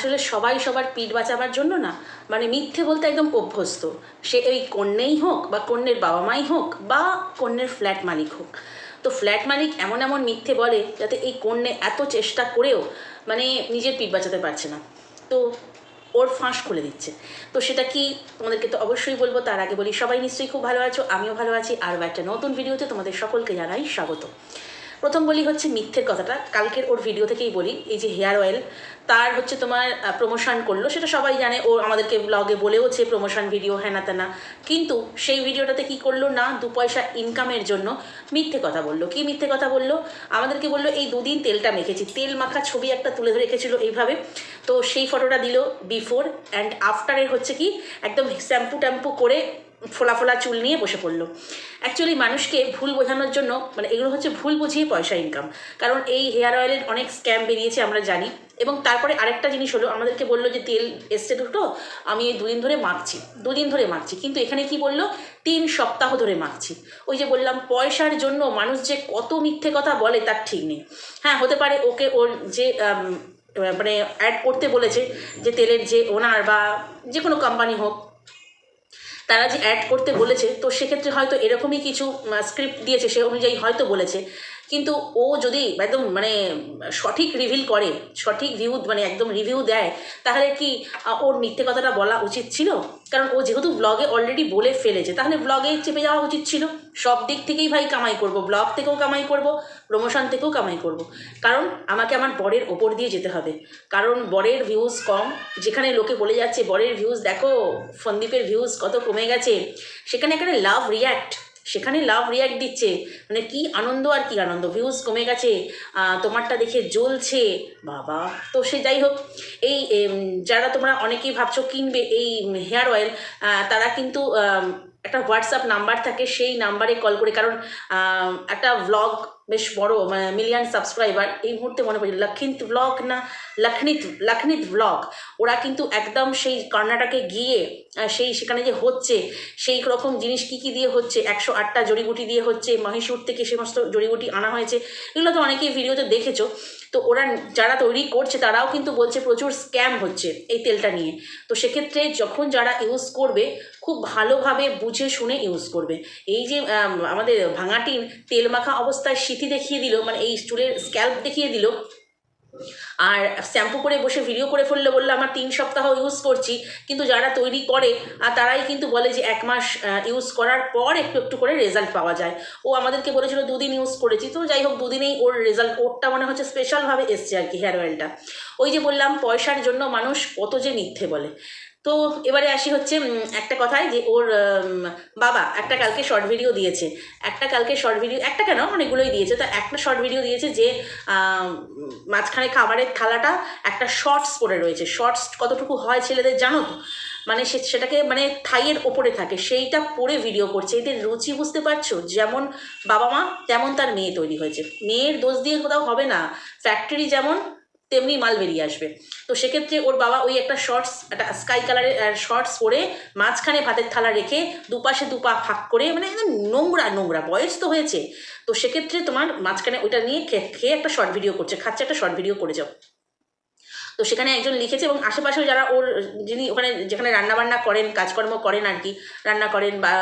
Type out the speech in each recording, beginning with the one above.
আসলে সবাই সবার পিঠ বাঁচাবার জন্য না মানে মিথ্যে বলতে একদম অভ্যস্ত। সে ওই কন্যেই হোক বা কন্যের বাবা মাই হোক বা কন্যের ফ্ল্যাট মালিক হোক। তো ফ্ল্যাট মালিক এমন এমন মিথ্যে বলে যাতে এই কন্যে এত চেষ্টা করেও মানে নিজের পিঠ বাঁচাতে পারছে না। তো ওর ফাঁস খুলে দিচ্ছে। তো সেটা কি তোমাদেরকে তো অবশ্যই বলব, তার আগে বলি, সবাই নিশ্চয়ই খুব ভালো আছো, আমিও ভালো আছি। আর একটা নতুন ভিডিওতে তোমাদের সকলকে জানাই স্বাগত। প্রথম বলি হচ্ছে মিথ্যের কথাটা। কালকের ওর ভিডিও থেকেই বলি, এই যে হেয়ার অয়েল তার হচ্ছে তোমার প্রমোশন করল। সেটা সবাই জানে, ও আমাদেরকে ব্লগে বলেওছে প্রমোশন ভিডিও হ্যানা তেনা। কিন্তু সেই ভিডিওটাতে কি করল না, দু পয়সা ইনকামের জন্য মিথ্যে কথা বলল। কি মিথ্যে কথা বলল? আমাদেরকে বলল, এই দুদিন তেলটা মেখেছি। তেল মাখা ছবি একটা তুলে ধরে রেখেছিল এইভাবে। তো সেই ফটোটা দিল বিফোর অ্যান্ড আফটারের হচ্ছে কি, একদম শ্যাম্পু ট্যাম্পু করে ফোলা ফোলা চুল নিয়ে বসে পড়ল। অ্যাকচুয়ালি মানুষকে ভুল বোঝানোর জন্য মানে এগুলো হচ্ছে ভুল বুঝিয়ে পয়সা ইনকাম কারণ এই হেয়ার অয়েলের অনেক স্ক্যাম বেরিয়েছে আমরা জানি। এবং তারপরে আরেকটা জিনিস হলো, আমাদেরকে বলল যে তেল এসছে দুটো, আমি এই দুদিন ধরে মাখছি, দুদিন ধরে মাখছি। কিন্তু এখানে কি বলল? তিন সপ্তাহ ধরে মাখছি। ওই যে বললাম, পয়সার জন্য মানুষ যে কত মিথ্যে কথা বলে, তার ঠিক নেই। হ্যাঁ হতে পারে ওকে ওর যে মানে অ্যাড করতে বলেছে, যে তেলের যে ওনার বা যে কোনো কোম্পানি হোক তারা যে অ্যাড করতে বলেছে, তো সেক্ষেত্রে হয়তো এরকমই কিছু স্ক্রিপ্ট দিয়েছে, সে অনুযায়ী হয়তো বলেছে। কিন্তু ও যদি একদম মানে সঠিক রিভিল করে, সঠিক ভিউ মানে একদম রিভিউ দেয়, তাহলে কি ওর মিথ্যে কথাটা বলা উচিত ছিল? কারণ ও যেহেতু ব্লগে অলরেডি বলে ফেলেছে, তাহলে ব্লগে চেপে যাওয়া উচিত ছিল? সব দিক থেকেই ভাই কামাই করব ব্লগ থেকেও কামাই করব প্রমোশন থেকেও কামাই করব। কারণ আমাকে আমার বরের ওপর দিয়ে যেতে হবে। কারণ বরের ভিউজ কম, যেখানে লোকে বলে যাচ্ছে, বরের ভিউজ দেখো ফন্দীপের ভিউজ কত কমে গেছে। সেখানে এখানে লাভ রিয়্যাক্ট সেখানে লাভ রিয়াক্ট দিচ্ছে। মানে কি আনন্দ আর কি আনন্দ? ভিউজ কমে গেছে তোমারটা দেখে জ্বলছে। বাবা, তো সে যাই হোক, এই যারা তোমরা অনেকেই ভাবছ কিনবে এই হেয়ার অয়েল তারা কিন্তু একটা হোয়াটসঅ্যাপ নাম্বার থাকে, সেই নাম্বারে কল করে। কারণ একটা ভ্লগ বেশ বড় মিলিয়ন সাবস্ক্রাইবার এই মুহূর্তে মনে পড়ছে লক্ষিত ব্লগ না লখনিত লখনিত ব্লগ ওরা কিন্তু একদম সেই কর্ণাটকে গিয়ে সেই সেখানে যে হচ্ছে, সেই রকম জিনিস কী কী দিয়ে হচ্ছে, একশো আটটা জড়িবুটি দিয়ে হচ্ছে, মহীশূর থেকে সমস্ত জড়িবুটি আনা হয়েছে, এগুলো তো অনেকেই ভিডিওতে দেখেছ। তো ওরা যারা তৈরি করছে, তারাও কিন্তু বলছে প্রচুর স্ক্যাম হচ্ছে এই তেলটা নিয়ে। তো সেক্ষেত্রে যখন যারা ইউজ করবে, খুব ভালোভাবে বুঝে শুনে ইউজ করবে। এই যে আমাদের ভাঙাটিন তেল মাখা অবস্থায় সিথি দেখিয়ে দিল মানে এই চুলের স্ক্যাল্প দেখিয়ে দিল, আর শ্যাম্পু করে বসে ভিডিও করে ফেললে, বলল, আমার তিন সপ্তাহ ইউজ করছি, কিন্তু যারা তৈরি করে আর তারাই কিন্তু বলে যে এক মাস ইউজ করার পর একটু একটু করে রেজাল্ট পাওয়া যায়। ও আমাদেরকে বলেছিল, দুদিন ইউজ করেছি। তো যাই হোক, দুদিনেই ওর রেজাল্ট ওরটা মনে হচ্ছে স্পেশালভাবে এসছে আর কি হেয়ার অয়েলটা ওই যে বললাম, পয়সার জন্য মানুষ কত যে মিথ্যে বলে। তো এবারে আসি হচ্ছে একটা কথায় যে ওর বাবা একটা কালকে শর্ট ভিডিও দিয়েছে। একটা কালকে শর্ট ভিডিও একটা কেন? অনেকগুলোই দিয়েছে। তো একটা শর্ট ভিডিও দিয়েছে যে মাঝখানে খাবারের থালাটা একটা শর্টস পরে রয়েছে। শর্টস কতটুকু হয় ছেলেদের জানো তো? মানে সে, সেটাকে মানে থাইয়ের ওপরে থাকে। সেইটা পরে ভিডিও করছে। এদের রুচি বুঝতে পারছ? যেমন বাবা মা, তেমন তার মেয়ে তৈরি হয়েছে। মেয়ের দোষ দিয়ে কোথাও হবে না। ফ্যাক্টরি যেমন তেমনি মাল বেরিয়ে আসবে। তো সেক্ষেত্রে ওর বাবা ওই একটা শর্টস একটা স্কাই কালারের শর্টস পরে মাঝখানে ভাতের থালা রেখে দুপাশে দুপা ফাঁক করে মানে একদম নোংরা নোংরা, বয়স তো হয়েছে। তো সেক্ষেত্রে তোমার মাঝখানে ওইটা নিয়ে খেয়ে একটা শর্ট ভিডিও করছে, খাচ্ছে একটা শর্ট ভিডিও করে যাও। তো সেখানে একজন লিখেছে এবং আশেপাশেও যারা ওর যিনি ওখানে যেখানে রান্নাবান্না করেন, কাজকর্ম করেন আর কি, রান্না করেন বা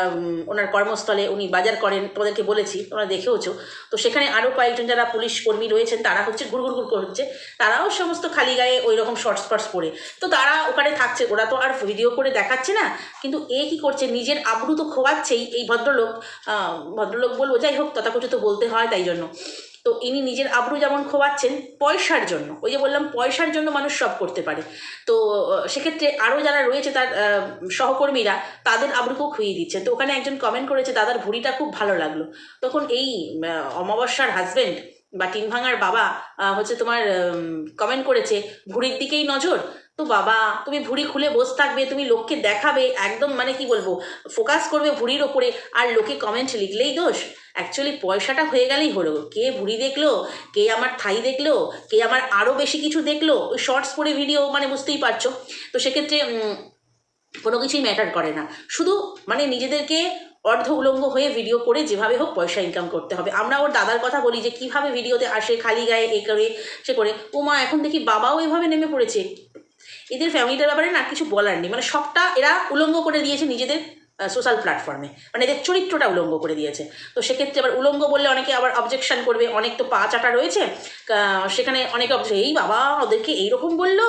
ওনার কর্মস্থলে উনি বাজার করেন, তোমাদেরকে বলেছি, তোমরা দেখেওছো। তো সেখানে আরও কয়েকজন যারা পুলিশ কর্মী রয়েছেন, তারা হচ্ছে ঘুরঘুর ঘুর করছে তারাও সমস্ত খালি গায়ে ওই রকম শর্টস ফর্টস পরে। তো তারা ওখানে থাকছে, ওরা তো আর ভিডিও করে দেখাচ্ছে না, কিন্তু এ কি করছে, নিজের আবরু তো খোয়াচ্ছেই এই ভদ্রলোক ভদ্রলোক বলব, যাই হোক, তথাকথিত বলতে হয় তাই জন্য। তো ইনি নিজের আবরু যেমন খোয়াচ্ছেন পয়সার জন্য, ওই যে বললাম পয়সার জন্য মানুষ সব করতে পারে। তো সেক্ষেত্রে আরও যারা রয়েছে তার সহকর্মীরা তাদের আবরুকেও খুইয়ে দিচ্ছে। তো ওখানে একজন কমেন্ট করেছে, দাদার ভুঁড়িটা খুব ভালো লাগল। তখন এই অমাবস্যার হাজবেন্ড বা টিন ভাঙার বাবা হচ্ছে তোমার কমেন্ট করেছে, ভুঁড়ির দিকেই নজর? তো বাবা, তুমি ভুঁড়ি খুলে বসে থাকবে, তুমি লোককে দেখাবে, একদম মানে কি বলব ফোকাস করবে ভুঁড়ির ওপরে, আর লোকে কমেন্ট লিখলেই দোষ। অ্যাকচুয়ালি পয়সাটা হয়ে গেলেই হলো। কে ভুঁড়ি দেখল, কে আমার থাই দেখল, কে আমার আরও বেশি কিছু দেখল, ওই শর্টস করে ভিডিও মানে বুঝতেই পারছ। তো সেক্ষেত্রে কোনো কিছুই ম্যাটার করে না। শুধু মানে নিজেদেরকে অর্ধ উলঙ্গ হয়ে ভিডিও করে যেভাবে হোক পয়সা ইনকাম করতে হবে। আমরা ওর দাদার কথা বলি যে, কীভাবে ভিডিওতে আসে, খালি গায়ে এ করে, সে করে। ও মা এখন দেখি বাবাও এভাবে নেমে পড়েছে। এদের ফ্যামিলিটার ব্যাপারে না কিছু বলার নেই। মানে সবটা এরা উলঙ্গ করে দিয়েছে নিজেদের সোশ্যাল প্ল্যাটফর্মে মানে এদের চরিত্রটা উলঙ্গ করে দিয়েছে। তো সেক্ষেত্রে আবার উলঙ্গ বললে অনেকে আবার অবজেকশন করবে, অনেক তো পা চাটা রয়েছে। সেখানে অনেকে এই বাবা, ওদেরকে এইরকম বলল,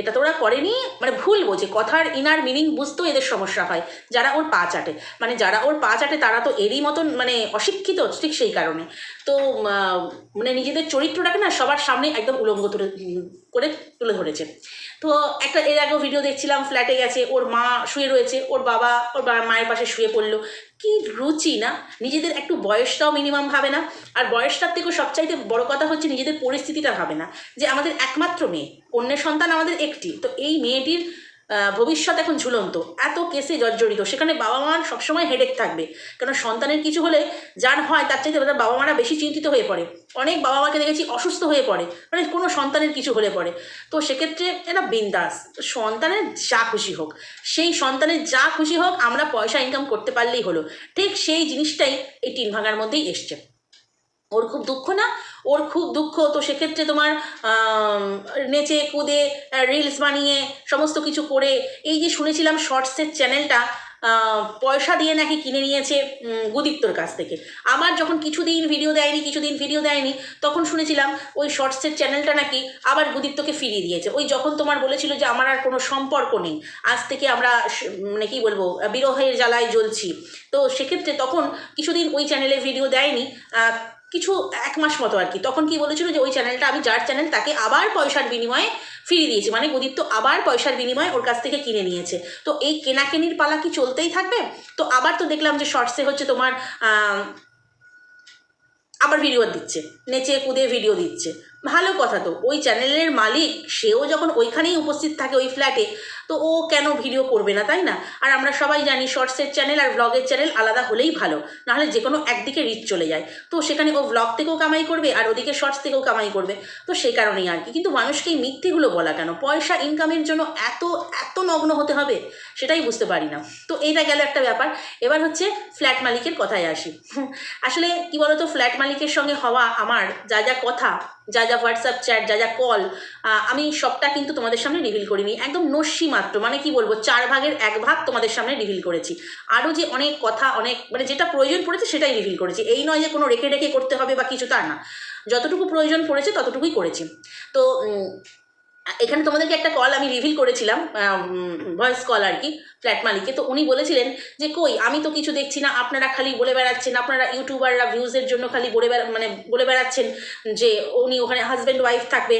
এটা তো ওরা করেনি? মানে ভুল বোঝে কথার ইনার মিনিং বুঝতেও এদের সমস্যা হয়, যারা ওর পা চাটে। মানে যারা ওর পা চাটে, তারা তো এরই মতন মানে অশিক্ষিত, ঠিক সেই কারণে। তো মানে নিজেদের চরিত্রটাকে না সবার সামনে একদম উলঙ্গ তুলে করে তুলে ধরেছে। তো একটা এর আগেও ভিডিও দেখছিলাম ফ্ল্যাটে গেছে, ওর মা শুয়ে রয়েছে, ওর বাবা, ওর মায়ের পাশে শুয়ে পড়ল। কি রুচি না? নিজেদের একটু বয়সটাও মিনিমাম ভাবে না। আর বয়সটার থেকেও সবচাইতে বড় কথা হচ্ছে নিজেদের পরিস্থিতিটা ভাবে না। যে আমাদের একমাত্র মেয়ে, অন্যের সন্তান আমাদের একটি। তো এই মেয়েটির ভবিষ্যৎ এখন ঝুলন্ত। এত কেসে জর্জরিত। সেখানে বাবা মার সবসময় হেডেক থাকবে। কারণ সন্তানের কিছু হলে যার হয়, তার চাইতে তাদের বাবা মারা বেশি চিন্তিত হয়ে পড়ে। অনেক বাবা মাকে দেখেছি অসুস্থ হয়ে পড়ে। মানে কোনো সন্তানের কিছু হলে পড়ে। তো সেক্ষেত্রে এটা বিন্দাস। সন্তানের যা খুশি হোক, সেই সন্তানের যা খুশি হোক, আমরা পয়সা ইনকাম করতে পারলেই হলো। ঠিক সেই জিনিসটাই এই টিন ভাঙার মধ্যেই এসছে। ওর খুব দুঃখ না? ওর খুব দুঃখ তো সেক্ষেত্রে তোমার নেচে কুদে রিলস বানিয়ে সমস্ত কিছু করে এই যে শুনেছিলাম শর্টসের চ্যানেলটা পয়সা দিয়ে নাকি কিনে নিয়েছে উম, গুদীপ্তর কাছ থেকে। আবার যখন কিছুদিন ভিডিও দেয়নি কিছুদিন ভিডিও দেয়নি তখন শুনেছিলাম ওই শর্টসের চ্যানেলটা নাকি আবার গুদীপ্তকে ফিরিয়ে দিয়েছে। ওই যখন তোমার বলেছিল যে আমার আর কোনো সম্পর্ক নেই আজ থেকে আমরা মানে কি বলব বিরহের জ্বালায় জ্বলছি। তো সেক্ষেত্রে তখন কিছুদিন ওই চ্যানেলে ভিডিও দেয়নি কিছু এক মাস মতো আর কি। তখন কি বলেছিল যে, ওই চ্যানেলটা আমি, যার চ্যানেল তাকে আবার পয়সার বিনিময়ে ফিরিয়ে দিয়েছি। মানে উদীপ্ত আবার পয়সার বিনিময়ে ওর কাছ থেকে কিনে নিয়েছে। তো এই কেনাকেনির পালা কি চলতেই থাকবে? তো আবার তো দেখলাম যে শর্টসে হচ্ছে তোমার আবার ভিডিও দিচ্ছে। নেচে কুদে ভিডিও দিচ্ছে। ভালো কথা তো। ওই চ্যানেলের মালিক, সেও যখন ওইখানেই উপস্থিত থাকে, ওই ফ্ল্যাটে তো ও কেন ভিডিও করবে না, তাই না? আর আমরা সবাই জানি শর্টসের চ্যানেল আর ব্লগের চ্যানেল আলাদা হলেই ভালো, নাহলে যে কোনো একদিকে রিচ চলে যায়। তো সেখানে ও ব্লগ থেকেও কামাই করবে আর ওদিকে শর্টস থেকেও কামাই করবে। তো সেই কারণেই আর কি। কিন্তু মানুষকে এই মিথ্যেগুলো বলা কেন? পয়সা ইনকামের জন্য এত এত নগ্ন হতে হবে, সেটাই বুঝতে পারি না। তো এইটা গেল একটা ব্যাপার। এবার হচ্ছে ফ্ল্যাট মালিকের কথায় আসি। আসলে কি বলতো ফ্ল্যাট মালিকের সঙ্গে হওয়া আমার, যা যা কথা, যা যা হোয়াটসঅ্যাপ চ্যাট যা যা কল আমি সবটা কিন্তু তোমাদের সামনে রিভিল করিনি। একদম নস্যি মাত্র মানে কি বলব, চার ভাগের এক ভাগ তোমাদের সামনে রিভিল করেছি। আরও যে অনেক কথা, অনেক মানে যেটা প্রয়োজন পড়েছে সেটাই রিভিল করেছি। এই নয় যে কোনো রেখে রেখে করতে হবে বা কিছু তা না। যতটুকু প্রয়োজন পড়েছে ততটুকুই করেছি। তো এখানে তোমাদেরকে একটা কল আমি রিভিল করেছিলাম ভয়েস কল আর কি ফ্ল্যাট মালিকে তো উনি বলেছিলেন যে, কই, আমি তো কিছু দেখছি না, আপনারা খালি বলে বেড়াচ্ছেন, আপনারা ইউটিউবাররা ভিউজের জন্য খালি বলে বেড়া মানে বলে বেড়াচ্ছেন যে, উনি ওখানে হাজব্যান্ড ওয়াইফ থাকবে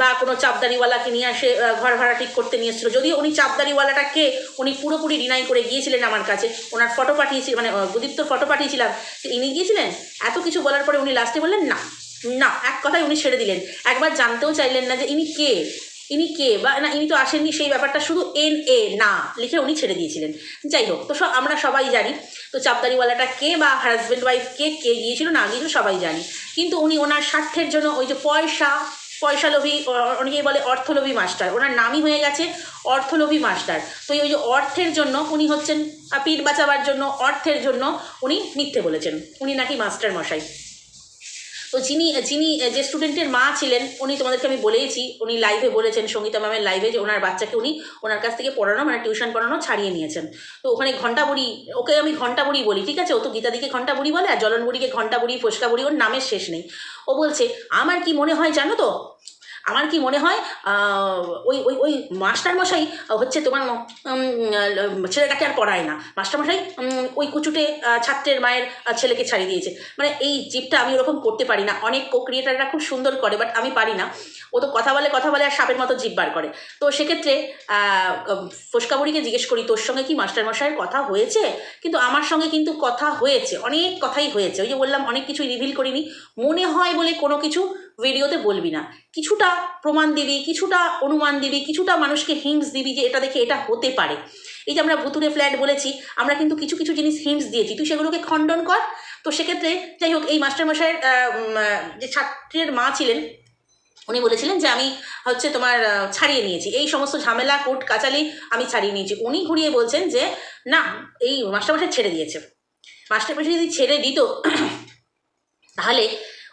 বা কোনো চাপদারিওয়ালাকে নিয়ে আসে ঘর ভাড়া ঠিক করতে নিয়ে এসেছিল। যদিও উনি চাপদারিওয়ালাটাকে উনি পুরোপুরি ডিনাই করে গিয়েছিলেন আমার কাছে। ওনার ফটো পাঠিয়েছি মানে গুদীপ্ত ফটো পাঠিয়েছিলাম ইনি গিয়েছিলেন? এত কিছু বলার পরে উনি লাস্টে বললেন, না। না, এক কথায় উনি ছেড়ে দিলেন। একবার জানতেও চাইলেন না যে ইনি কে? ইনি কে বা না, ইনি তো আসেননি সেই ব্যাপারটা শুধু এন এ না, লিখে উনি ছেড়ে দিয়েছিলেন। যাই হোক, তো সব আমরা সবাই জানি, তো চাপদারিওয়ালাটা কে বা হাজব্যান্ড ওয়াইফ কে কে গিয়েছিল না গিয়েছিল সবাই জানি। কিন্তু উনি ওনার স্বার্থের জন্য ওই যে পয়সা, পয়সালোভী অনেকেই বলে অর্থলোভী মাস্টার ওনার নামই হয়ে গেছে অর্থলোভী মাস্টার তো ওই যে অর্থের জন্য উনি হচ্ছেন পিঠ বাঁচাবার জন্য অর্থের জন্য উনি মিথ্যে বলেছেন। উনি নাকি মাস্টার মশাই। তো যিনি যিনি যে স্টুডেন্টের মা ছিলেন, উনি তোমাদেরকে আমি বলেইছি, উনি লাইভে বলেছেন, সঙ্গীতা ম্যামের লাইভে যে ওনার বাচ্চাকে উনি ওনার কাছ থেকে পড়ানো মানে টিউশন পড়ানো ছাড়িয়ে নিয়েছেন। তো ওখানে ঘণ্টা বুড়ি ওকে আমি ঘণ্টা বুড়ি বলি, ঠিক আছে? ও তো গীতাদিকে ঘণ্টা বুড়ি বলে, আর জলন বুড়িকে ঘণ্টা বুড়ি ফোসকা বুড়ি ওর নামের শেষ নেই। ও বলছে, আমার কি মনে হয় জানো তো? আমার কি মনে হয় ওই ওই ওই মাস্টারমশাই হচ্ছে তোমার ছেলেটাকে আর পড়ায় না। মাস্টারমশাই ওই কুচুটে ছাত্রের মায়ের ছেলেকে ছাড়িয়ে দিয়েছে। মানে এই জিপটা আমি ওরকম করতে পারি না। অনেক কো ক্রিয়েটাররা খুব সুন্দর করে বাট আমি পারি না। ও তো কথা বলে কথা বলে আর সাপের মতো জিপ বার করে। তো সেক্ষেত্রে ফোসকাবুড়িকে জিজ্ঞেস করি, তোর সঙ্গে কি মাস্টারমশাইয়ের কথা হয়েছে? কিন্তু আমার সঙ্গে কিন্তু কথা হয়েছে, অনেক কথাই হয়েছে। ওই যে বললাম, অনেক কিছুই রিভিল করিনি। মনে হয় বলে কোনো কিছু ভিডিওতে বলবি না। কিছুটা প্রমাণ দিবি, কিছুটা অনুমান দিবি, কিছুটা মানুষকে হিংস দিবি যে এটা দেখে এটা হতে পারে। এই যে আমরা ভুতুরে ফ্ল্যাট বলেছি, আমরা কিন্তু কিছু কিছু জিনিস হিংস দিয়েছি। তুই সেগুলোকে খণ্ডন কর। তো সেক্ষেত্রে যাই হোক, এই মাস্টারমশাইয়ের যে ছাত্রের মা ছিলেন, উনি বলেছিলেন যে, আমি হচ্ছে তোমার ছাড়িয়ে নিয়েছি। এই সমস্ত ঝামেলা, কোর্ট, কাচালি, আমি ছাড়িয়ে নিয়েছি। উনি ঘুরিয়ে বলছেন যে, না, এই মাস্টারমশাই ছেড়ে দিয়েছে। মাস্টারমশাই যদি ছেড়ে দিত, তাহলে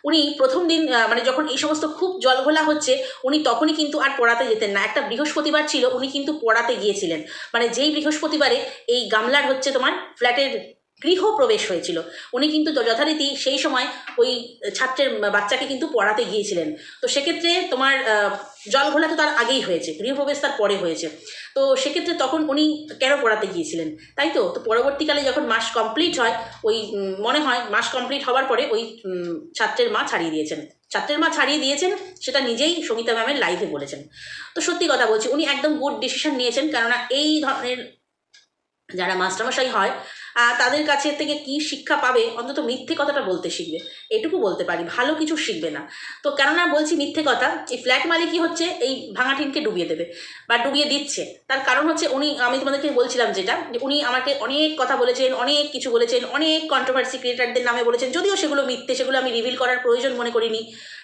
উনি প্রথম দিন মানে যখন এই সমস্ত খুব জলঘোলা হচ্ছে, উনি তখনই কিন্তু আর পড়াতে যেতেন না। একটা বৃহস্পতিবার ছিল, উনি কিন্তু পড়াতে গিয়েছিলেন। মানে যেই বৃহস্পতিবারে এই গামলার হচ্ছে তোমার ফ্ল্যাটের গৃহপ্রবেশ হয়েছিল। উনি কিন্তু যথারীতি সেই সময় ওই ছাত্রের বাচ্চাকে কিন্তু পড়াতে গিয়েছিলেন। তো সেক্ষেত্রে তোমার জল ঘোলা তো তার আগেই হয়েছে, গৃহপ্রবেশ তার পরে হয়েছে। তো সেক্ষেত্রে তখন উনি কেন পড়াতে গিয়েছিলেন? তাই তো? তো পরবর্তীকালে যখন মাস কমপ্লিট হয়, ওই মনে হয় মাস কমপ্লিট হওয়ার পরে ওই ছাত্রের মা ছাড়িয়ে দিয়েছেন। ছাত্রের মা ছাড়িয়ে দিয়েছেন, সেটা নিজেই সঙ্গীতা ম্যামের লাইভে বলেছেন। তো সত্যি কথা বলছি, উনি একদম গুড ডিসিশন নিয়েছেন, কেননা এই ধরনের যারা মাস্টারমশাই হয় তাদের কাছে থেকে কি শিক্ষা পাবে? অন্তত মিথ্যে কথাটা বলতে শিখবে। এটুকু বলতে পারি, ভালো কিছু শিখবে না। তো কেননা বলছি মিথ্যে কথা, এই ফ্ল্যাট মালিকই হচ্ছে? এই ভাঙা টিনকে ডুবিয়ে দেবে বা ডুবিয়ে দিচ্ছে। তার কারণ হচ্ছে উনি, আমি তোমাদেরকে বলছিলাম যেটা, যে উনি আমাকে অনেক কথা বলেছেন, অনেক কিছু বলেছেন, অনেক কন্ট্রোভার্সি ক্রিয়েটারদের নামে বলেছেন, যদিও সেগুলো মিথ্যে, সেগুলো আমি রিভিল করার প্রয়োজন মনে করিনি।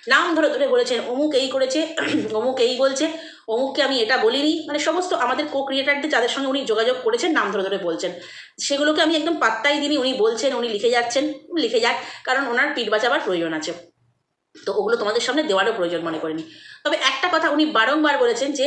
নাম ধরে ধরে বলেছেন, অমুক এই করেছে, অমুক এই বলছে। অমুককে আমি এটা বলিনি। মানে সমস্ত আমাদের কো ক্রিয়েটারদের যাদের সঙ্গে উনি যোগাযোগ করেছেন, নাম ধরে ধরে বলছেন। সেগুলোকে আমি একদম পাত্তাই দিনই উনি বলছেন, উনি লিখে যাচ্ছেন লিখে যাক, কারণ ওনার পিঠ বাঁচাবার প্রয়োজন আছে। তো ওগুলো তোমাদের সামনে দেওয়ারও প্রয়োজন মনে করিনি। তবে একটা কথা উনি বারংবার বলেছেন যে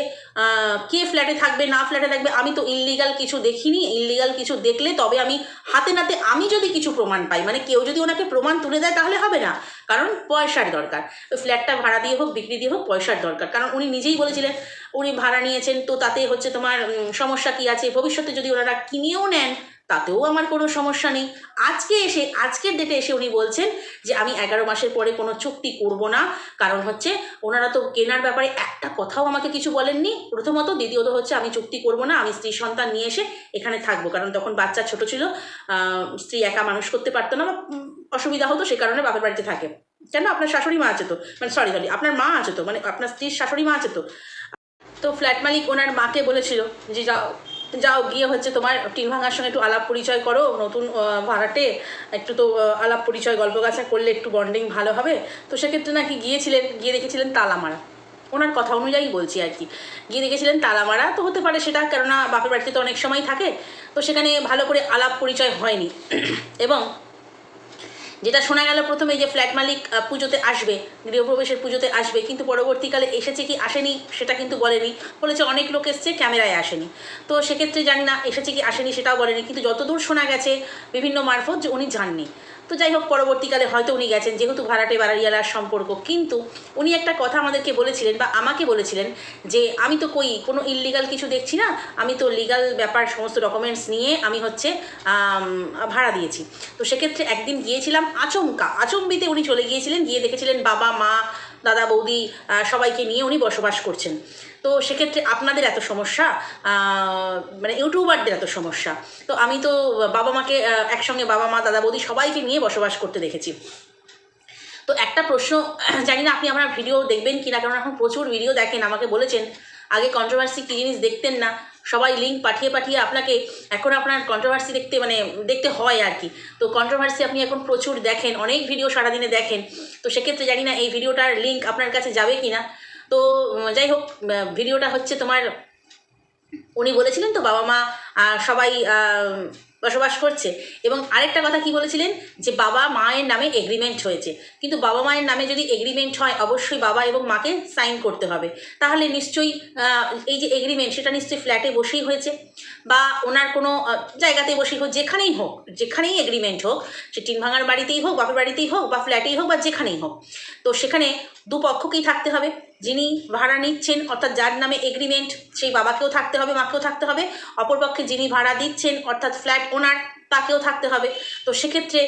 কে ফ্ল্যাটে থাকবে, না ফ্ল্যাটে থাকবে, আমি তো ইললিগাল কিছু দেখিনি ইললিগাল কিছু দেখলে তবে আমি, হাতে নাতে আমি যদি কিছু প্রমাণ পাই মানে কেউ যদি ওনাকে প্রমাণ তুলে দেয় তাহলে হবে না, কারণ পয়সার দরকার। ফ্ল্যাটটা ভাড়া দিয়ে হোক, বিক্রি দিয়ে হোক, পয়সার দরকার। কারণ উনি নিজেই বলেছিলেন, উনি ভাড়া নিয়েছেন, তো তাতে হচ্ছে তোমার সমস্যা কি আছে? ভবিষ্যতে যদি ওনারা কিনেও নেন তাতেও আমার কোনো সমস্যা নেই। আজকে এসে, আজকের ডেটে এসে উনি বলছেন যে, আমি এগারো মাসের পরে কোনো চুক্তি করব না। কারণ হচ্ছে, ওনারা তো কেনার ব্যাপারে একটা কথাও আমাকে কিছু বলেননি। প্রথমত, দ্বিতীয়ত হচ্ছে, আমি চুক্তি করব না। আমি স্ত্রী সন্তান নিয়ে এসে এখানে থাকব। কারণ তখন বাচ্চা ছোট ছিল স্ত্রী একা মানুষ করতে পারতো না বা অসুবিধা হতো সে কারণে বাপের বাড়িতে থাকে। কেন? আপনার শাশুড়ি মা আছে তো। মানে সরি সরি আপনার মা আছে তো। মানে আপনার স্ত্রীর শাশুড়ি মা আছে তো। তো ফ্ল্যাট মালিক ওনার মাকে বলেছিল যে, যাও যাও, গিয়ে হচ্ছে তোমার টিল ভাঙার সঙ্গে একটু আলাপ পরিচয় করো, নতুন ভাড়াটে একটু তো আলাপ পরিচয় গল্প গাছা করলে একটু বন্ডিং ভালো হবে। তো সেক্ষেত্রে নাকি গিয়েছিলেন, গিয়ে দেখেছিলেন তালামারা। ওনার কথা অনুযায়ী বলছি আর কি। গিয়ে দেখেছিলেন তালামারা, তো হতে পারে সেটা, কেননা বাপের বাড়িতে তো অনেক সময় থাকে, তো সেখানে ভালো করে আলাপ পরিচয় হয়নি। এবং যেটা শোনা গেল প্রথমে যে ফ্ল্যাট মালিক পুজোতে আসবে, গৃহপ্রবেশের পুজোতে আসবে, কিন্তু পরবর্তীকালে এসেছে কি আসেনি সেটা কিন্তু বলেনি। বলেছে অনেক লোক এসছে, ক্যামেরায় আসেনি। তো সেক্ষেত্রে জানি না, এসেছে কি আসেনি সেটাও বলেনি। কিন্তু যতদূর শোনা গেছে, বিভিন্ন মারফত যে উনি যাননি তো যাই হোক, পরবর্তীকালে হয়তো উনি গেছেন, যেহেতু ভাড়াটে বাড়ারিয়ালার সম্পর্ক। কিন্তু উনি একটা কথা আমাদেরকে বলেছিলেন বা আমাকে বলেছিলেন যে, আমি তো কই, কোনো ইললিগাল কিছু দেখছি না, আমি তো লিগাল ব্যাপার সমস্ত ডকুমেন্টস নিয়ে আমি হচ্ছে ভাড়া দিয়েছি। তো সেক্ষেত্রে একদিন গিয়েছিলাম আচমকা, আচম্বিতে উনি চলে গিয়েছিলেন, গিয়ে দেখেছিলেন বাবা, মা দাদা বৌদি সবাইকে নিয়ে উনি বসবাস করছেন। তো সেক্ষেত্রে আপনাদের এত সমস্যা মানে ইউটিউবারদের এত সমস্যা। তো আমি তো বাবা মাকে একসঙ্গে বাবা মা, দাদা বৌদি সবাইকে নিয়ে বসবাস করতে দেখেছি। তো একটা প্রশ্ন, জানি না আপনি আমার ভিডিও দেখবেন কি না কারণ এখন প্রচুর ভিডিও দেখেন, আমাকে বলেছেন, আগে কন্ট্রোভার্সি কী জিনিস দেখতেন না। সবাই লিঙ্ক পাঠিয়ে পাঠিয়ে আপনাকে এখন আপনার কন্ট্রোভার্সি দেখতে মানে দেখতে হয় আর কি তো কন্ট্রোভার্সি আপনি এখন প্রচুর দেখেন, অনেক ভিডিও সারাদিনে দেখেন। তো সেক্ষেত্রে জানি না এই ভিডিওটার লিঙ্ক আপনার কাছে যাবে কি না তো যাই হোক ভিডিওটা হচ্ছে তোমার, উনি বলেছিলেন তো বাবা মা সবাই বসবাস করছে। এবং আরেকটা কথা কি বলেছিলেন? যে বাবা মায়ের নামে এগ্রিমেন্ট হয়েছে। কিন্তু বাবা মায়ের নামে যদি এগ্রিমেন্ট হয়, অবশ্যই বাবা এবং মাকে সাইন করতে হবে। তাহলে নিশ্চয়ই এই যে এগ্রিমেন্ট সেটা নিশ্চয়ই ফ্ল্যাটে বসেই হয়েছে। বা ওনার কোনো জায়গাতে বসেই হোক, যেখানেই হোক, যেখানেই এগ্রিমেন্ট হোক, সে টিন ভাঙার বাড়িতেই হোক, বাপের বাড়িতেই হোক, বা ফ্ল্যাটেই হোক, বা যেখানেই হোক। তো সেখানে দুপক্ষকেই থাকতে হবে। যিনি ভাড়া নিচ্ছেন, অর্থাৎ যার নামে এগ্রিমেন্ট সেই বাবাকেও থাকতে হবে, মাকেও থাকতে হবে। অপরপক্ষে যিনি ভাড়া দিচ্ছেন, অর্থাৎ ফ্ল্যাট ওনার তাকেও থাকতে হবে। তো সেক্ষেত্রে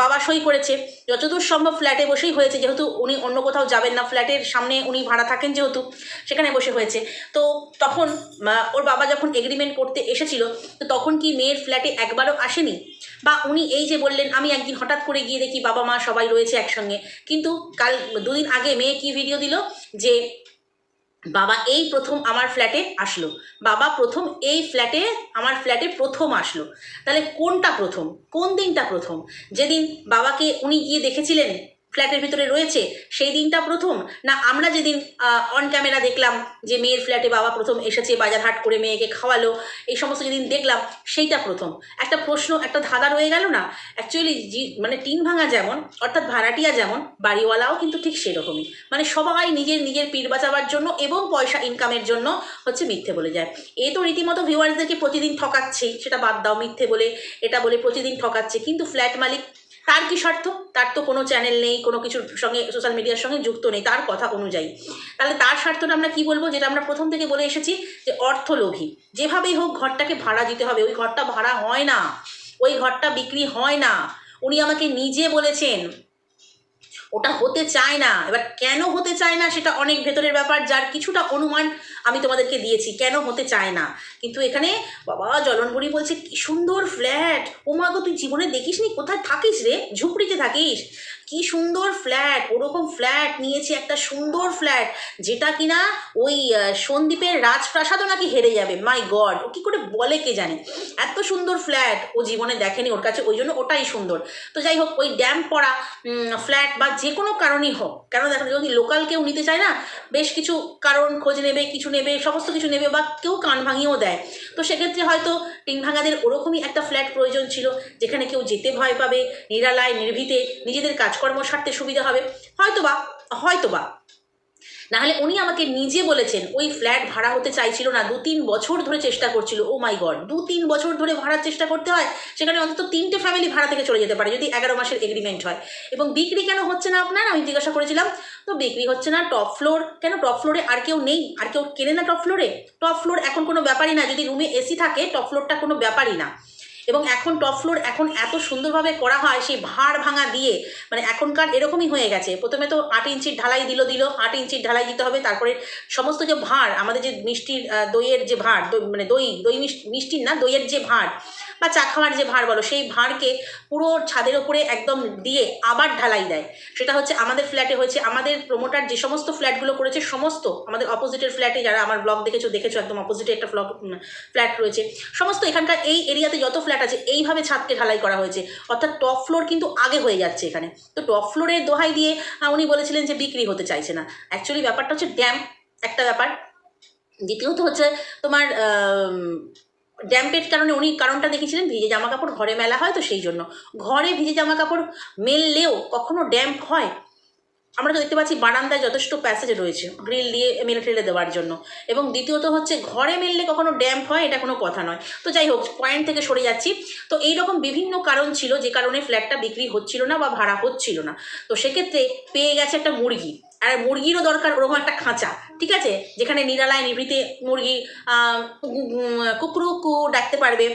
বাবা সই করেছে। যতদূর সম্ভব ফ্ল্যাটে বসেই হয়েছে, যেহেতু উনি অন্য কোথাও যাবেন না। ফ্ল্যাটের সামনে উনি ভাড়া থাকেন যেহেতু, সেখানে বসে হয়েছে। তো তখন ওর বাবা যখন এগ্রিমেন্ট করতে এসেছিল, তো তখন কি মেয়ের ফ্ল্যাটে একবারও আসেনি? বা উনি এই যে বললেন, আমি একদিন হঠাৎ করে গিয়ে দেখি বাবা মা সবাই রয়েছে একসঙ্গে। কিন্তু কাল, দুদিন আগে মেয়ে কি ভিডিও দিল? যে বাবা এই প্রথম আমার ফ্ল্যাটে আসলো। বাবা প্রথম এই ফ্ল্যাটে আমার ফ্ল্যাটে প্রথম আসলো। তাহলে কোনটা প্রথম? কোন দিনটা প্রথম? যেদিন বাবাকে উনি গিয়ে দেখেছিলেন ফ্ল্যাটের ভিতরে রয়েছে, সেই দিনটা প্রথম? না, আমরা যেদিন অন ক্যামেরা দেখলাম যে মেয়ের ফ্ল্যাটে বাবা প্রথম এসেছে, বাজার হাট করে মেয়েকে খাওয়ালো, এই সমস্ত যেদিন দেখলাম, সেইটা প্রথম। একটা প্রশ্ন, একটা ধাঁধা রয়ে গেল না? অ্যাকচুয়ালি মানে টিন ভাঙা যেমন, অর্থাৎ ভাড়াটিয়া যেমন, বাড়িওয়ালাও কিন্তু ঠিক সেরকমই। মানে সবাই নিজের নিজের পিঠ বাঁচাবার জন্য এবং পয়সা ইনকামের জন্য হচ্ছে মিথ্যে বলে যায়। এ তো রীতিমতো ভিউয়ার্সদেরকে প্রতিদিন ঠকাচ্ছেই, সেটা বাদ দাও মিথ্যে বলে, এটা বলে প্রতিদিন ঠকাচ্ছে। কিন্তু ফ্ল্যাট মালিক তার কি স্বার্থ? তার তো কোনো চ্যানেল নেই, কোনো কিছুর সঙ্গে সোশ্যাল মিডিয়ার সঙ্গে যুক্ত নেই, তার কথা অনুযায়ী। তাহলে তার স্বার্থটা আমরা কি বলব? যেটা আমরা প্রথম থেকে বলে এসেছি যে অর্থলোভী। যেভাবেই হোক ঘরটাকে ভাড়া দিতে হবে। ওই ঘরটা ভাড়া হয় না। ওই ঘরটা বিক্রি হয় না। উনি আমাকে নিজে বলেছেন ওটা হতে চায় না। এবার কেন হতে চায় না সেটা অনেক ভেতরের ব্যাপার, যার কিছুটা অনুমান আমি তোমাদেরকে দিয়েছি, কেন হতে চায় না? কিন্তু এখানে বাবা জলনবুড়ি বলছে, কি সুন্দর ফ্ল্যাট ও মা গো, তুই জীবনে দেখিস নি কোথায় থাকিস রে? ঝুপড়িতে থাকিস। কি সুন্দর ফ্ল্যাট ওরকম ফ্ল্যাট নিয়েছে একটা সুন্দর ফ্ল্যাট যেটা কিনা ওই সন্দীপের রাজপ্রাসাদও নাকি হেরে যাবে। মাই গড ও কী করে বলে কে জানে? এত সুন্দর ফ্ল্যাট ও জীবনে দেখেনি ওর কাছে, ওই জন্য ওটাই সুন্দর। তো যাই হোক, ওই ড্যাম পড়া ফ্ল্যাট বা যে কোনো কারণই হোক, কেন দেখো যদি লোকাল কেউ নিতে চায় না, বেশ কিছু কারণ খোঁজ নেবে, কিছু নেবে, সমস্ত কিছু নেবে বা কেউ কান ভাঙিয়েও দেয়। তো সেক্ষেত্রে হয়তো টিন ভাঙাদের ওরকমই একটা ফ্ল্যাট প্রয়োজন ছিল, যেখানে কেউ যেতে ভয় পাবে, নিরালায়, নির্ভীতে, নিজেদের কাজকর্ম সারতে সুবিধা হবে। হয়তোবা হয়তোবা নাহলে উনি আমাকে নিজে বলেছেন, ওই ফ্ল্যাট ভাড়া হতে চাইছিল না দু তিন বছর ধরে চেষ্টা করছিল, ও মাই গড দু তিন বছর ধরে ভাড়ার চেষ্টা করতে হয়, সেখানে অন্তত তিনটে ফ্যামিলি ভাড়া থেকে চলে যেতে পারে, যদি এগারো মাসের এগ্রিমেন্ট হয়। এবং বিক্রি কেন হচ্ছে না আপনার? আমি জিজ্ঞাসা করেছিলাম, তো বিক্রি হচ্ছে না টপ ফ্লোর কেন টপ ফ্লোরে আর কেউ নেই? আর কেউ কেনে না টপ ফ্লোরে টপ ফ্লোর এখন কোনো ব্যাপারই না, যদি রুমে এসি থাকে টপ ফ্লোরটা কোনো ব্যাপারই না। এবং এখন টপ ফ্লোর এখন এত সুন্দরভাবে করা হয়, সেই ভার ভাঙা দিয়ে মানে এখনকার এরকমই হয়ে গেছে। প্রথমে তো আট ইঞ্চির ঢালাই দিল দিল, আট ইঞ্চির ঢালাই দিতে হবে, তারপরে সমস্ত যে ভাঁড়, আমাদের যে মিষ্টির দইয়ের যে ভাঁড় মানে দই দই মিষ্টি মিষ্টির না, দইয়ের যে ভাঁড় বা চা খাওয়ার যে ভাঁড় বলো, সেই ভাঁড়কে পুরো ছাদের ওপরে একদম দিয়ে আবার ঢালাই দেয়। সেটা হচ্ছে আমাদের ফ্ল্যাটে হয়েছে, আমাদের প্রমোটার যে সমস্ত ফ্ল্যাটগুলো করেছে, সমস্ত আমাদের অপোজিটের ফ্ল্যাটে যারা আমার ব্লগ দেখেছ দেখেছ একদম অপোজিটে একটা ফ্লগ ফ্ল্যাট রয়েছে, সমস্ত এখানকার এই এরিয়াতে যত ফ্ল্যাট আছে, এইভাবে ছাদকে ঢালাই করা হয়েছে। অর্থাৎ টপ ফ্লোর কিন্তু আগে হয়ে যাচ্ছে এখানে। তো টপ ফ্লোরের দোহাই দিয়ে উনি বলেছিলেন যে বিক্রি হতে চাইছে না। অ্যাকচুয়ালি ব্যাপারটা হচ্ছে ড্যাম একটা ব্যাপার। দ্বিতীয়ত হচ্ছে তোমার ড্যাম্পের কারণে উনি কারণটা দেখেছিলেন, ভিজে জামা কাপড় ঘরে মেলা হয় তো সেই জন্য। ঘরে ভিজে জামা কাপড় মেললেও কখনো ড্যাম্প হয়? আমরা তো দেখতে পাচ্ছি বারান্দায় যথেষ্ট প্যাসেজ রয়েছে গ্রিল দিয়ে মেলে ঠেলে দেওয়ার জন্য। এবং দ্বিতীয়ত হচ্ছে, ঘরে মেললে কখনো ড্যাম্প হয়, এটা কোনো কথা নয়। তো যাই হোক পয়েন্ট থেকে সরে যাচ্ছি। তো এইরকম বিভিন্ন কারণ ছিল, যে কারণে ফ্ল্যাটটা বিক্রি হচ্ছিল না বা ভাড়া হচ্ছিল না। তো সেক্ষেত্রে পেয়ে গেছে একটা মুরগি। আর মুরগিরও দরকার ওরকম একটা খাঁচা। ঠিক আছে? যেখানে নিরালায়, নিভৃতে মুরগি কুকুরু কু, ডাকতে পারবে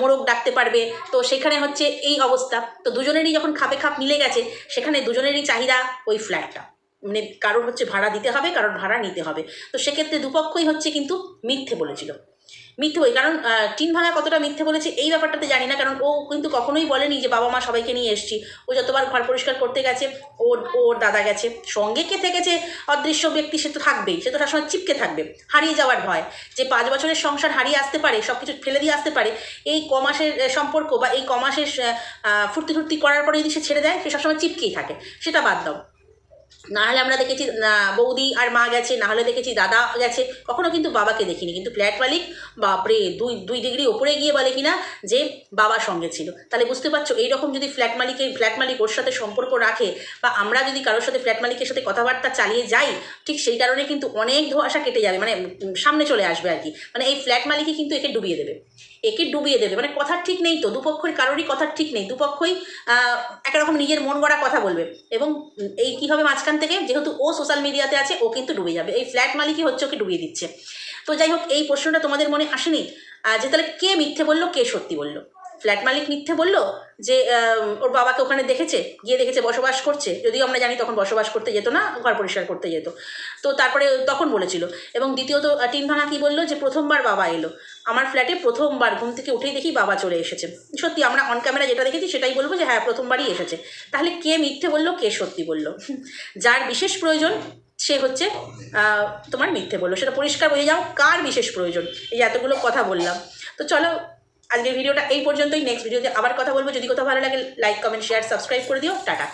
মোরগ ডাকতে পারবে। তো সেখানে হচ্ছে এই অবস্থা। তো দুজনেরই যখন খাপে খাপ মিলে গেছে, সেখানে দুজনেরই চাহিদা ওই ফ্ল্যাটটা মানে কারোর হচ্ছে ভাড়া দিতে হবে, কারোর ভাড়া নিতে হবে। তো সেক্ষেত্রে দুপক্ষই হচ্ছে কিন্তু মিথ্যে বলেছিল। মিথ্যে বই কারণ টিন ভাঙা কতটা মিথ্যে বলেছে এই ব্যাপারটাতে জানি না। কারণ, ও কিন্তু কখনোই বলেনি যে বাবা মা সবাইকে নিয়ে এসছি। ও যতবার ঘর পরিষ্কার করতে গেছে, ওর ওর দাদা গেছে। সঙ্গে কে থেকেছে? অদৃশ্য ব্যক্তি, সে তো থাকবেই। সে তো সবসময় চিপকে থাকবে। হারিয়ে যাওয়ার ভয়। যে পাঁচ বছরের সংসার হারিয়ে আসতে পারে সব কিছু ফেলে দিয়ে আসতে পারে, এই কমাসের সম্পর্ক বা এই কমাসের ফুর্তি ফুর্তি করার পরে যদি সে ছেড়ে দেয়, সে সবসময় চিপকেই থাকে। সেটা বাদ দাও। না হলে আমরা দেখেছি বৌদি আর মা গেছে না হলে দেখেছি দাদা গেছে। কখনো কিন্তু বাবাকে দেখিনি, কিন্তু ফ্ল্যাট মালিক, বাপরে, দুই দুই ডিগ্রি ওপরে গিয়ে বলে কিনা যে বাবার সঙ্গে ছিল। তাহলে বুঝতে পারছ, এইরকম যদি ফ্ল্যাট মালিকের ফ্ল্যাট মালিক ওর সাথে সম্পর্ক রাখে বা আমরা যদি কারোর সাথে ফ্ল্যাট মালিকের সাথে কথাবার্তা চালিয়ে যাই, ঠিক সেই কারণে কিন্তু অনেক ধোঁয়াশা কেটে যাবে মানে সামনে চলে আসবে আর কি। মানে এই ফ্ল্যাট মালিকই কিন্তু একে ডুবিয়ে দেবে। একে ডুবিয়ে দেবে। মানে কথা ঠিক নেই তো দুপক্ষের কারোরই কথা ঠিক নেই। দুপক্ষই একরকম নিজের মন গড়া কথা বলবে। এবং এই কী হবে মাঝখান থেকে? যেহেতু ও সোশ্যাল মিডিয়াতে আছে, ও কিন্তু ডুবে যাবে। এই ফ্ল্যাট মালিকই হচ্ছে ওকে ডুবিয়ে দিচ্ছে। তো যাই হোক, এই প্রশ্নটা তোমাদের মনে আসেনি? যে তাহলে কে মিথ্যে বলল, কে সত্যি বলল? ফ্ল্যাট মালিক মিথ্যে বলল যে ওর বাবাকে ওখানে দেখেছে, গিয়ে দেখেছে, বসবাস করছে। যদিও আমরা জানি তখন বসবাস করতে যেত না, ঘর পরিষ্কার করতে যেত। তো তারপরে তখন বলেছিল। এবং দ্বিতীয়ত, টিন ভাঙা কী বলল যে, প্রথমবার বাবা এলো। আমার ফ্ল্যাটে প্রথমবার ঘুম থেকে উঠেই দেখি বাবা চলে এসেছে। সত্যি, আমরা অন ক্যামেরা যেটা দেখেছি সেটাই বলব যে হ্যাঁ প্রথমবারই এসেছে। তাহলে কে মিথ্যে বলল, কে সত্যি বলল? যার বিশেষ প্রয়োজন, সে হচ্ছে তোমার মিথ্যে বলল। সেটা পরিষ্কার বোঝে যাও, কার বিশেষ প্রয়োজন? এই এতগুলো কথা বললাম। তো চলো আজকের ভিডিওটা এই পর্যন্তই। নেক্সট ভিডিওতে আবার কথা বলব। যদি কোথাও ভালো লাগে লাইক কমেন্ট শেয়ার সাবস্ক্রাইব করে দিও। টাটা।